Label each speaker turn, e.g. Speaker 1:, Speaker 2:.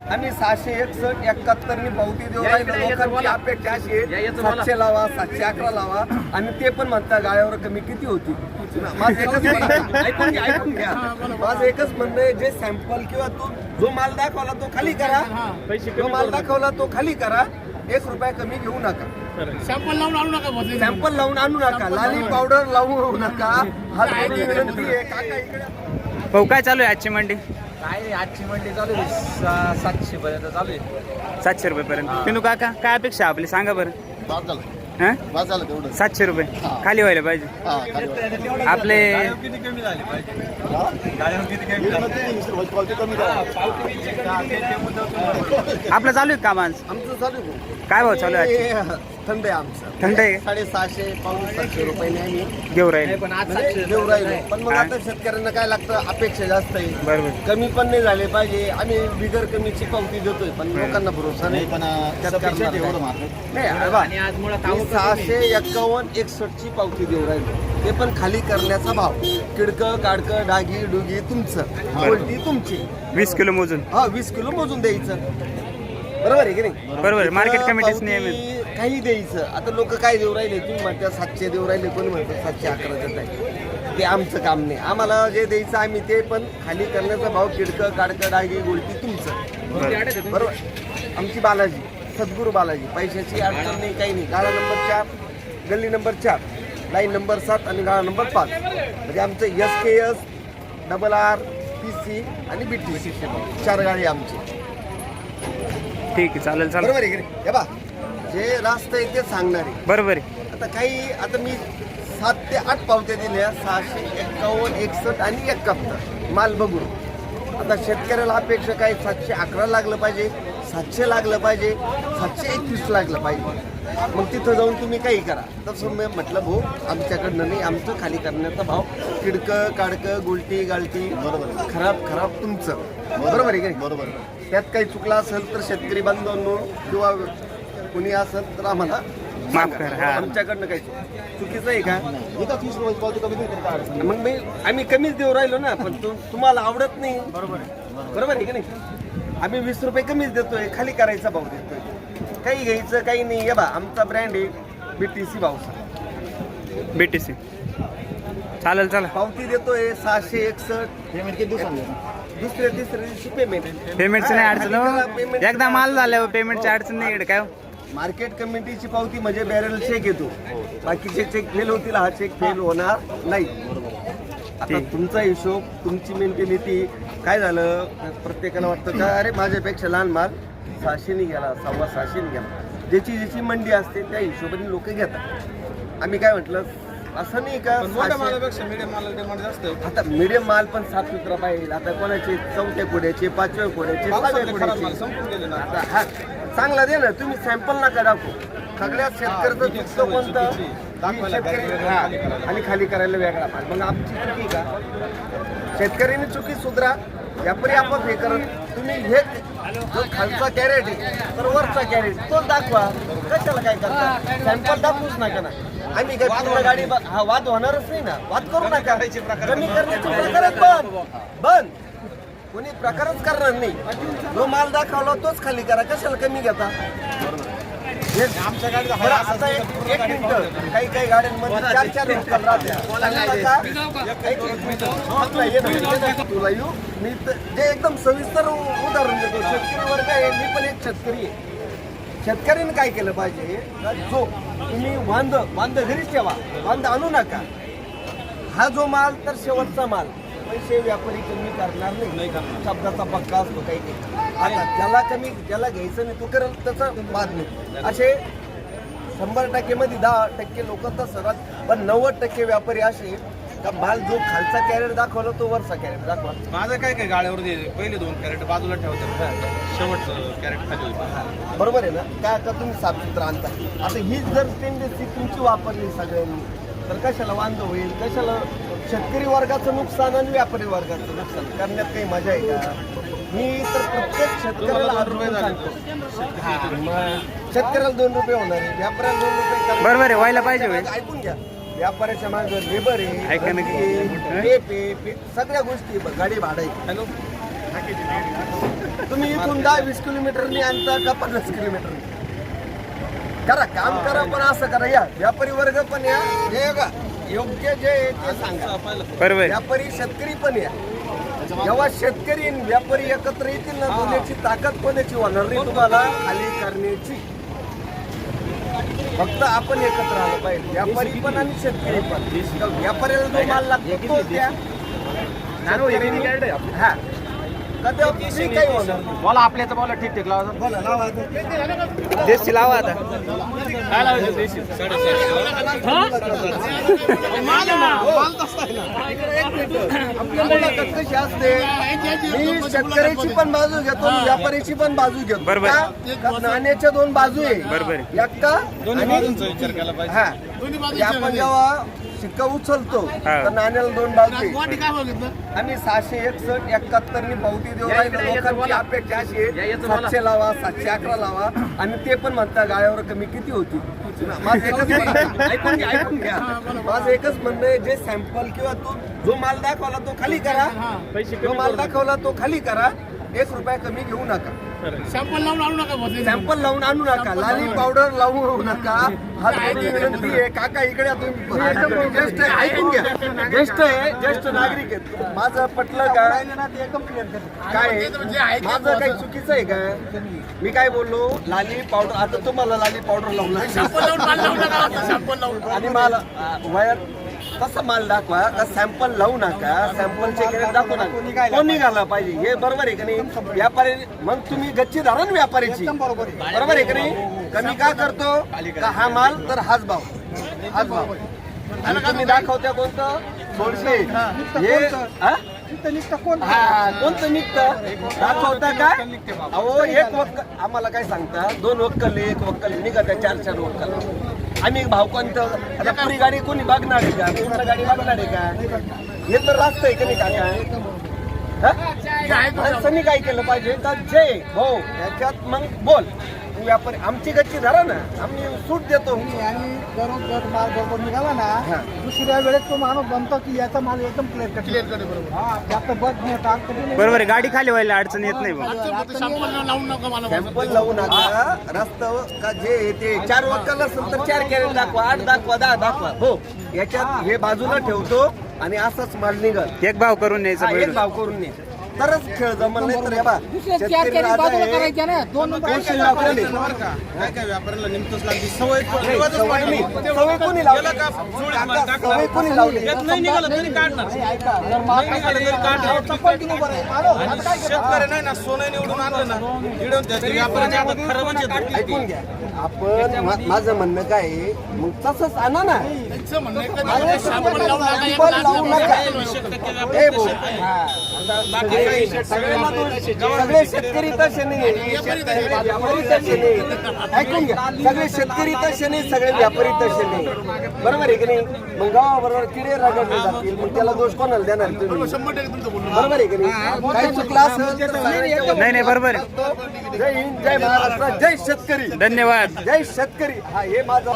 Speaker 1: आम्ही सहाशे एकसष्ट एकाहत्तर नी पावती देऊ राहिलो. लोकांची अपेक्षा अशी आहे, सातशे लावा सातशे अकरा लावा. आणि ते पण म्हणता गाळ्यावर कमी किती होती? माझं एकच म्हणणं आहे. ऐकून घ्या, ऐकून घ्या. माझं एकच म्हणणं आहे जे सॅम्पल किंवा तो जो माल दाखवला तो खाली करा. जो माल दाखवला तो खाली करा. एक रुपया कमी घेऊ नका.
Speaker 2: सॅम्पल लावून आणू नका
Speaker 1: सॅम्पल लावून आणू नका. लाली पावडर लावू नका. हा विनंती आहे. काका इकडे.
Speaker 3: भाऊ काय चालू आहे आजची मंडी?
Speaker 4: काय नाही आजची मंडी चालू आहे. सातशे पर्यंत चालू आहे.
Speaker 3: सातशे रुपये पर्यंत. पिनू काका काय अपेक्षा आपली? सांगा बरं.
Speaker 5: बाद झालं.
Speaker 3: हा?
Speaker 5: बाद झालं तेवढं.
Speaker 3: सातशे रुपये. खाली व्हायला पाहिजे.
Speaker 5: हा खाली.
Speaker 3: आपले
Speaker 4: किती कमी झाली पाहिजे?
Speaker 5: हा?
Speaker 4: गाड्या किती कमी
Speaker 5: वीसमध्ये वीस रुपयाची क्वालिटी कमी करा.
Speaker 3: आपलं चालू आहे काम आज
Speaker 1: आमचं चालू आहे. भाऊ.
Speaker 3: काय भाव चालू आहे आजची?
Speaker 1: थंड आहे आमचं.
Speaker 3: थंड आहे?
Speaker 1: साडेसहाशे पाऊन सातशे रुपयाने आम्ही
Speaker 3: घेऊ राहील.
Speaker 4: पण आज
Speaker 1: म्हणजे
Speaker 4: सातशे
Speaker 1: देऊ राहिलो. पण मग. आता शेतकऱ्यांना काय लागतं? अपेक्षा जास्त आहे.
Speaker 3: बरोबर.
Speaker 1: कमी पण नाही झाले पाहिजे. आम्ही बिगर कमीची पावती देतोय पण लोकांना भरोसा
Speaker 5: नाही. पण अं,
Speaker 1: त्यात करणार काय? नाही. अरे बा,
Speaker 4: आणि आज मुळात
Speaker 1: मी.
Speaker 4: आवक
Speaker 1: सहाशे एक्कावन्न एकसष्ट ची पावती देऊ राहिलो. ते पण खाली करण्याचा भाव. किडकं काडकं डागी डुगी तुमचं. उलटी तुमची.
Speaker 3: वीस किलो मोजून.
Speaker 1: हा वीस किलो मोजून द्यायचं. बरोबर आहे की नाही?
Speaker 3: बरोबर. मार्केट
Speaker 1: पावती
Speaker 3: नियमित.
Speaker 1: काही द्यायचं. आता लोक काय देऊ राहिले? तुम्ही म्हणता सातशे देऊ राहिले कोणी म्हणतात सातशे अकरा देत आहे ते आमचं काम नाही. आम्हाला जे द्यायचं आम्ही ते पण खाली करण्याचा भाव किडकं काडकं डागी गोलटी तुमचं. बरोबर. आमची बालाजी सद्गुरू बालाजी. पैशाची अडचण नाही काही नाही. गाळा नंबर चार गल्ली नंबर चार लाईन नंबर सात आणि गाळा नंबर पाच. म्हणजे आमचं S K S double R P C आणि बी टी सी चार गाडी आमची.
Speaker 3: ठीक आहे चालेल चालेल.
Speaker 1: बरोबर आहे हे बा. जे रास्त आहे ते सांगणारे.
Speaker 3: बरोबर आहे.
Speaker 1: आता काही आता मी सात ते आठ पावत्या दिल्या सहाशे एक्कावन्न एकसष्ट आणि एकाहत्तर. माल बघून. आता शेतकऱ्याला अपेक्षा काय? सातशे अकरा लागलं पाहिजे सातशे लागलं पाहिजे सातशे एकवीस लागलं पाहिजे. मग तिथं जाऊन तुम्ही काही करा. तसं मी म्हटलं भाऊ आमच्याकडनं नाही आमचं खाली करण्याचा भाव किडकं काडकं गुलटी गालटी बरोबर. खराब खराब तुमचं. बरोबर आहे की नाही?
Speaker 5: बरोबर.
Speaker 1: त्यात काही चुकला असेल तर शेतकरी बांधवांनो किंवा कुणी असेल तर आम्हाला
Speaker 3: माफ करा, हा.
Speaker 1: आमच्याकडनं काही चुक- चुकीचं आहे का. मग मी आम्ही कमीच देऊ राहिलो ना पण तु- तुम्हाला आवडत नाही. बरोबर आहे. बरोबर आहे की नाही? आम्ही वीस रुपये कमीच देतोय खाली करायचा भाव देतोय. काही घ्यायचं काही नाही. हे बा आमचा ब्रँड आहे बी टी सी भावसा
Speaker 3: बी टी सी चालेल चला
Speaker 1: पावती देतोय सहाशे एकसष्ट.
Speaker 5: पेमेंट किती दिवसांनी?
Speaker 1: दुसऱ्या तिसऱ्या दिवशी पेमेंट
Speaker 3: पेमेंटचं नाही अडचण हो. एकदा माल झाल्यावर पेमेंटची अडचण नाही इकडे काय हो?
Speaker 1: मार्केट कमिटीची पावती म्हणजे बॅरल चेक येतो. बाकीचे चेक फेल होतील हा चेक फेल होणार नाही. आता. तुमचा हिशोब तुमची मेंटॅलिटी काय झालं? प्रत्येकाला वाटतं का अरे माझ्यापेक्षा लहान माल सहाशेने गेला सव्वा सहाशेने गेला. ज्याची ज्याची मंडी असते त्या हिशोबाने लोक घेतात. आम्ही काय म्हटलं असं नाही का. आता मीडियम माल पण सात सुत्रा पाहिजे. आता कोणाचे चौथ्या कोड्याचे पाचव्या कोड्याचे सहाव्या कोड्याचे आता हा. चांगला दे ना तुम्ही सॅम्पल नका दाखवू सगळ्यात शेतकऱ्याचं
Speaker 4: सवय
Speaker 1: कोणतं. की शेतकरी हा. आणि खाली करायला वेगळा माल. मग आमची चुकी का? शेतकऱ्यांनी चुकी सुधरा. व्यापारी आपण हे करत तुम्ही हे जो खालचा कॅरेट आहे तर वरचा कॅरेट तो दाखवा. कशाला काय करता? सॅम्पल दाखवूच नका ना. आम्ही काय पूर्ण गाडी ब- हा वाद होणारच नाही ना. वाद करू नका. कमी करण्याचे प्रकारच बंद. बंद. कोणी प्रकारच करणार नाही. जो माल दाखवला तोच खाली करा. कशाला कमी घेता? हे- बरं, आता एक एक मिनिट. काही काही गाड्यांमध्ये चार चार लोकल राहत्या. तुला येऊ. मी तर- जे एकदम सविस्तर उ- उदाहरण देतो. शेतकरी वर्ग आहे. मी पण एक शेतकरी आहे. शेतकऱ्याने काय केलं पाहिजे? का जो तुम्ही वांद वांद घरीच ठेवा. वांद आणू नका. हा जो माल तर शेवटचा माल. पैसे व्यापारी कमी करणार नाही. शब्दाचा पक्का असतो काही काही आता ज्याला कमी ज्याला घ्यायचं नाही तो करेल त्याचा बाद नाही. असे शंभर टक्के मध्ये दहा टक्के लोक तर सर्वात पण नव्वद टक्के व्यापारी असे का माल जो खालचा कॅरेट दाखवला तो वरचा कॅरेट दाखवा.
Speaker 4: माझं काय काय गाड्यावर पहिले दोन कॅरेट बाजूला ठेवतात. शेवटचं कॅरेट खाली
Speaker 1: बरोबर आहे ना? काय आता तुम्ही साफसुथरं आणता. आता हीच जर स्टेनलेस स्टील तुमची वापरली सगळ्यांनी तर कशाला वांद होईल? कशाला शेतकरी वर्गाचं नुकसान आणि व्यापारी वर्गाचं नुकसान. करण्यात काही मजा आहे का? मी तर प्रत्येक शेतकऱ्याला
Speaker 4: दोन रुपये.
Speaker 1: सांगतो हा, मग शेतकऱ्याला दोन रुपये होणार आहे. व्यापाऱ्याला दोन रुपये.
Speaker 3: बरोबर आहे, व्हायला पाहिजे.
Speaker 1: ऐकून घ्या. व्यापाऱ्याच्या मागे लेबर आहे
Speaker 3: की-
Speaker 1: टेप सगळ्या गोष्टी. गाडी भाडं आहे.
Speaker 4: हॅलो?
Speaker 1: तुम्ही इथून दहा वीस किलोमीटरनी आणता का पन्नास किलोमीटरनी? करा काम करा पण असं करा. या व्यापारी वर्ग पण या. हे बघा. योग्य जे आहे ते सांगा.
Speaker 3: बरोबर.
Speaker 1: व्यापारी शेतकरी पण या. जेव्हा शेतकरी आणि व्यापारी एकत्र येतील ना दोन्हीची ताकद कोणाची होणार नाही तुम्हाला. खाली करण्याची. फक्त आपण एकत्र आलं पाहिजे. व्यापारी पण आणि शेतकरी पण. व्यापाऱ्याला जो माल लागतो तो द्या. हा.
Speaker 5: बोला आपल्याचं बोला ठीक ठीक लावा.
Speaker 1: बोला लावा आता.
Speaker 3: देशी लावा आता.
Speaker 1: आपल्या मुलाखत कशी असते. मी शेतकऱ्याची पण बाजू घेतो व्यापाऱ्याची पण बाजू घेतो.
Speaker 3: बरोबर.
Speaker 1: का? का नाण्याच्या दोन बाजू आहे.
Speaker 3: बरोबर.
Speaker 1: एक्का
Speaker 4: दोन्ही
Speaker 1: आणि-
Speaker 4: बाजूंचा विचार केला पाहिजे.
Speaker 1: हा. आपण जेव्हा शिक्का उचलतो. तर नाण्याला दोन बाजू आम्ही सहाशे एकसष्ट एकाहत्तर नी पावती देऊ राहिलो. लोकांची अपेक्षा अशी आहे सातशे लावा सातशे अकरा लावा. आणि ते पण म्हणता गाळ्यावर कमी किती होती? माझं एकच म्हणणं आहे. ऐकून घ्या ऐकून घ्या. माझं एकच म्हणणं आहे जे सॅम्पल किंवा तो जो माल दाखवला तो खाली करा. जो माल दाखवला तो खाली करा. एक रुपया कमी घेऊ नका.
Speaker 2: सॅम्पल लावून आणू नका.
Speaker 1: सॅम्पल लावून आणू नका. लाली पावडर लावू नका. हा माझी विनंती आहे काका इकडे तुम्ही. ज्येष्ठ आहे, ऐकून घ्या. ज्येष्ठ आहे ज्येष्ठ नागरिक आहेत. माझं पटलं का? काय आहे? माझं काही चुकीचं आहे का? मी काय बोललो? लाली पावडर आता तुम्हाला लाली पावडर लावून आणि माल वयात तसा माल दाखवा का सॅम्पल लावू नका सॅम्पलचे ग्रेड दाखवू नका. कोण निघाला पाहिजे? हे बरोबर आहे का नाही? व्यापारी मग तुम्ही गच्ची धरा ना व्यापाऱ्याची बरोबर आहे. का नाही? कमी का करतो? का हा माल? तर हाच भाव. हाच भाव. आणि तुम्ही दाखवत्या कोणतं? सोळशे हे कोणतं? निघतं दाखवता का अहो एक वक्कल. आम्हाला काय सांगता? दोन वक्कल एक वक्कल. निघत आहे चार चार वक्कल. आम्ही भाव कोणतं? आता पुरी गाडी कोणी बघणार आहे का? पूर्ण गाडी बघणार आहे का? हे तर रास्त आहे का नाही काका? हा? माणसांनी काय केलं पाहिजे? का जय. हो याच्यात मग बोल. व्यापारी आमची गच्ची धरा ना. आम्ही सूट देतो.
Speaker 6: आणि दररोज जर माल बरोबर निघाला ना. दुसऱ्या वेळेस तो माणूस बनतो की याचा माल एकदम क्लिअर
Speaker 2: क्लिअर करे बरोबर.
Speaker 6: हा.
Speaker 3: बरोबर आहे गाडी खाली व्हायला अडचण येत नाही बा
Speaker 2: सॅम्पल लावून नका मला. बस.
Speaker 1: सॅम्पल लावू नका. रस्ता का जे आहे ते चार वक्कल असेल तर चार कॅरेट दाखवा आठ दाखवा दहा दाखवा. हो. याच्यात हे बाजूला ठेवतो आणि असाच माल निघल.
Speaker 3: एक भाव करून न्यायचा
Speaker 1: एक
Speaker 3: बैल
Speaker 1: भाव करून ने तरच खेळ जमल नाही तर हे बा
Speaker 6: दुसऱ्या चार
Speaker 1: शेतकरी
Speaker 6: कॅरेट
Speaker 1: राजा
Speaker 6: बाजूला
Speaker 1: आहे.
Speaker 6: करायच्या ना दोन नंबर
Speaker 1: दोनशे लावलेले.
Speaker 4: बरं का काय काय व्यापाऱ्याला निमतच लागली सवय
Speaker 1: नाही, सवय नाही. सवय कोणी लावली काका, सवय कोणी लावली
Speaker 4: नाही निघालं तरी काढणार नाही निघालं तरी काढणार
Speaker 6: चप्पल किलो बरं आहे. मारो. आता काय
Speaker 4: शेतकरी नाही ना सोनं निवडून आणलं ना निवडून त्याच्या व्यापाऱ्याच्या हातात खरं म्हणजे
Speaker 1: ऐकून घ्या आपण मा- माझं म्हणणं काय आहे, मग तसंच आणा ना
Speaker 2: नका,
Speaker 1: लावू नका. भाऊ. हा. आता सगळे शेतकरी तसे नाही शेतकरी व्यापारी तसे नाही ऐकून घ्या सगळे शेतकरी तसे नाही सगळे व्यापारी तसे नाही बरोबर आहे की नाही? मग गावाबरोबर किडे रगडले जातील मग त्याला दोष कोणाला देणार तुम्ही? बरोबर आहे की नाही? काही चुकला तर
Speaker 3: नाही नाही बरोबर
Speaker 1: जय हिंद जय महाराष्ट्र जय शेतकरी.
Speaker 3: धन्यवाद.
Speaker 1: जय शेतकरी. हा हे माझं